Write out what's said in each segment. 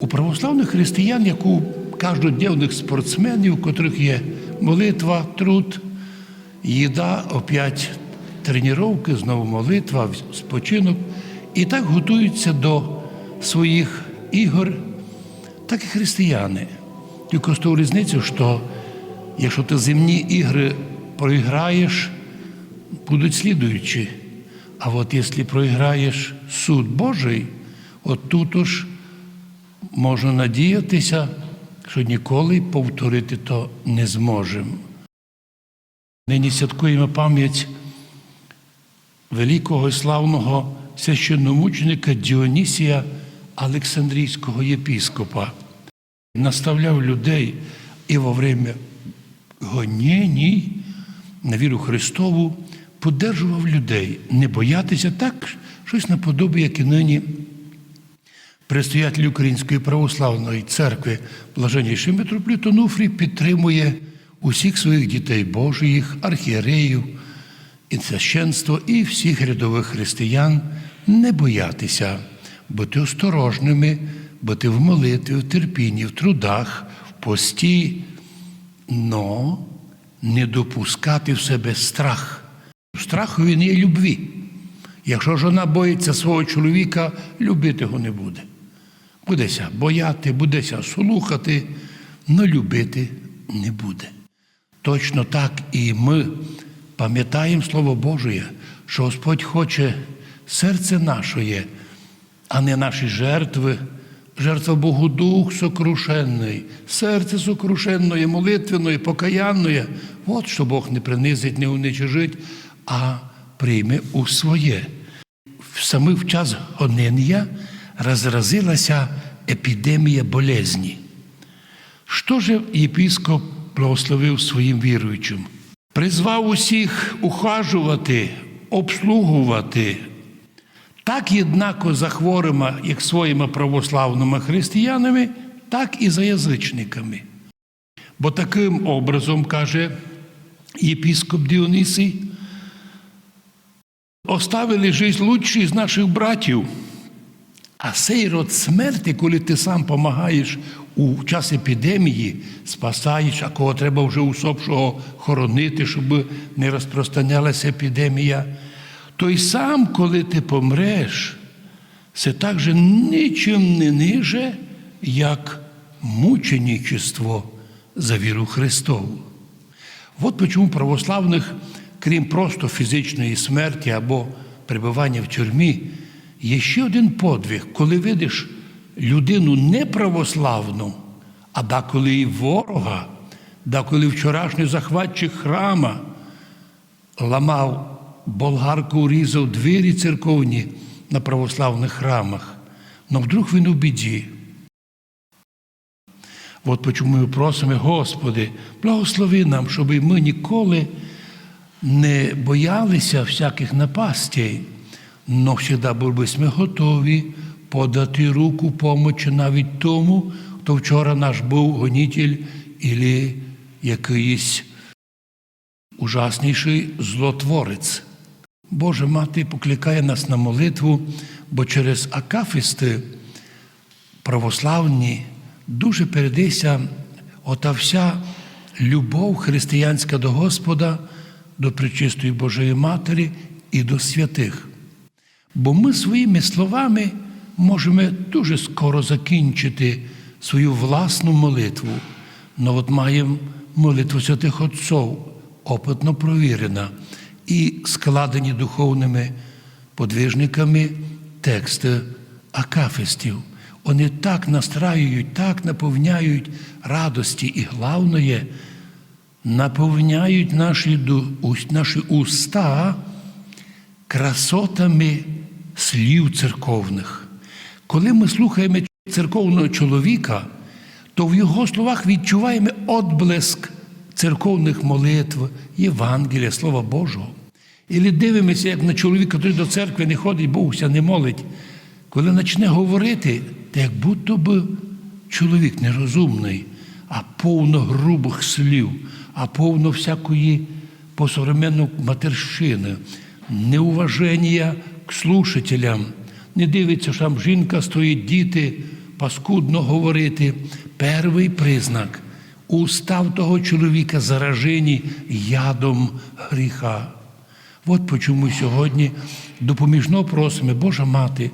У православних християн, як у кожнодневних спортсменів, у котрих є молитва, труд, їда, опять тренування, знову молитва, спочинок, і так готуються до своїх ігор, так і християни. Тільки з тою різницею, що якщо ти земні ігри проіграєш, будуть слідуючі. А от якщо проіграєш суд Божий, от тут уж можна надіятися, що ніколи повторити то не зможемо. Нині святкуємо пам'ять великого і славного священномученика Діонісія Олександрійського єпіскопа. Наставляв людей і во время гонєній на віру Христову подержував людей, не боятися так, щось наподобі, як і нині Предстоятель Української православної церкви, блаженніший митрополит Онуфрій, підтримує усіх своїх дітей Божих, архієреїв, і священство, і всіх рядових християн не боятися, бути осторожними, бути в молитві, в терпінні, в трудах, в пості, но не допускати в себе страх. Страх він є любві. Якщо жона боїться свого чоловіка, любити його не буде. Будеся бояти, будеся слухати, але любити не буде. Точно так і ми пам'ятаємо Слово Боже, що Господь хоче серце нашої, а не наші жертви. Жертва Богу Дух сокрушенний, серце сокрушенної, молитвеної, покаянної. От що Бог не принизить, не уничижить, а прийме у своє. Саме в час гонення розразилася епідемія болезні. Що ж єпіскоп благословив своїм віруючим? Призвав усіх ухажувати, обслугувати, так єднако за хворими, як своїми православними християнами, так і за язичниками. Бо таким образом, каже єпіскоп Діонисій, оставили життя лучші з наших братів. А цей род смерті, коли ти сам допомагаєш у час епідемії, спасаєш, а кого треба вже усопшого хоронити, щоб не розпространялася епідемія, той сам, коли ти помреш, це також нічим не ниже, як мученичество за віру Христову. От чому православних, крім просто фізичної смерті або перебування в тюрмі, є ще один подвиг, коли видиш людину неправославну, а деколи і ворога, деколи вчорашній захватчик храма ламав болгарку, різав двері церковні на православних храмах. Но вдруг він у біді. От чому ми просимо, Господи, благослови нам, щоб ми ніколи не боялися всяких напастей, но завжди були ми готові подати руку помочі навіть тому, хто вчора наш був гонитель або якийсь ужасніший злотворець. Боже Мати покликає нас на молитву, бо через акафисти православні дуже передися ота вся любов християнська до Господа, до Пречистої Божої Матері і до святих. Бо ми своїми словами можемо дуже скоро закінчити свою власну молитву. Но от маємо молитву святих Отців, опитно провірена, і складені духовними подвижниками тексти акафистів. Вони так настраюють, так наповняють радості, і головне, наповняють наші, наші уста красотами слів церковних. Коли ми слухаємо церковного чоловіка, то в його словах відчуваємо отблеск церковних молитв, Євангелія, Слова Божого. І дивимося, як на чоловіка, який до церкви не ходить, Богуся не молить. Коли почне говорити, то як будто би чоловік нерозумний, а повно грубих слів, а повно всякої по матерщини, неуваження к слушателям, не дивиться, що там жінка стоїть, діти, паскудно говорити. Перший признак устав того чоловіка заражені ядом гріха. От почому сьогодні допоміжно просимо, Божа Мати,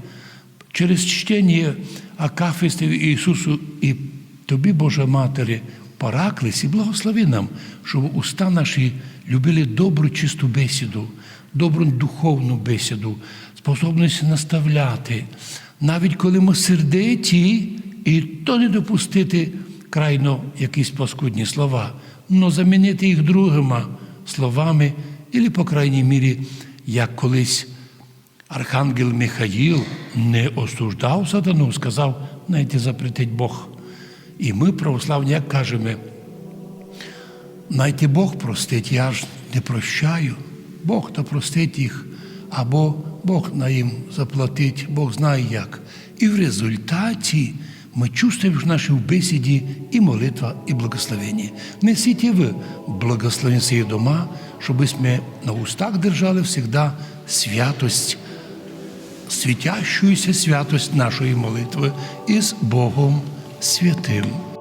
через чтення Акафистів Ісусу і Тобі, Божа Матері, Параклис і благослови нам, щоб уста наші любили добру чисту бесіду, добру духовну бесіду, способність наставляти, навіть коли ми сердиті, і то не допустити крайно якісь паскудні слова, но замінити їх другими словами, і, по крайній мірі, як колись Архангел Михаїл не осуждав сатану, сказав, знаєте, запретить Бог. І ми, православні, як кажемо, Найти Бог простить, я ж не прощаю. Бог простить їх, або Бог на їм заплатить, Бог знає як. І в результаті ми чувствуємо в нашій бесіді і молитва, і благословення. Несіть і ви благословені свої дома, щоб ми на устах держали завжди святость, світящуюся святость нашої молитви із Богом святим.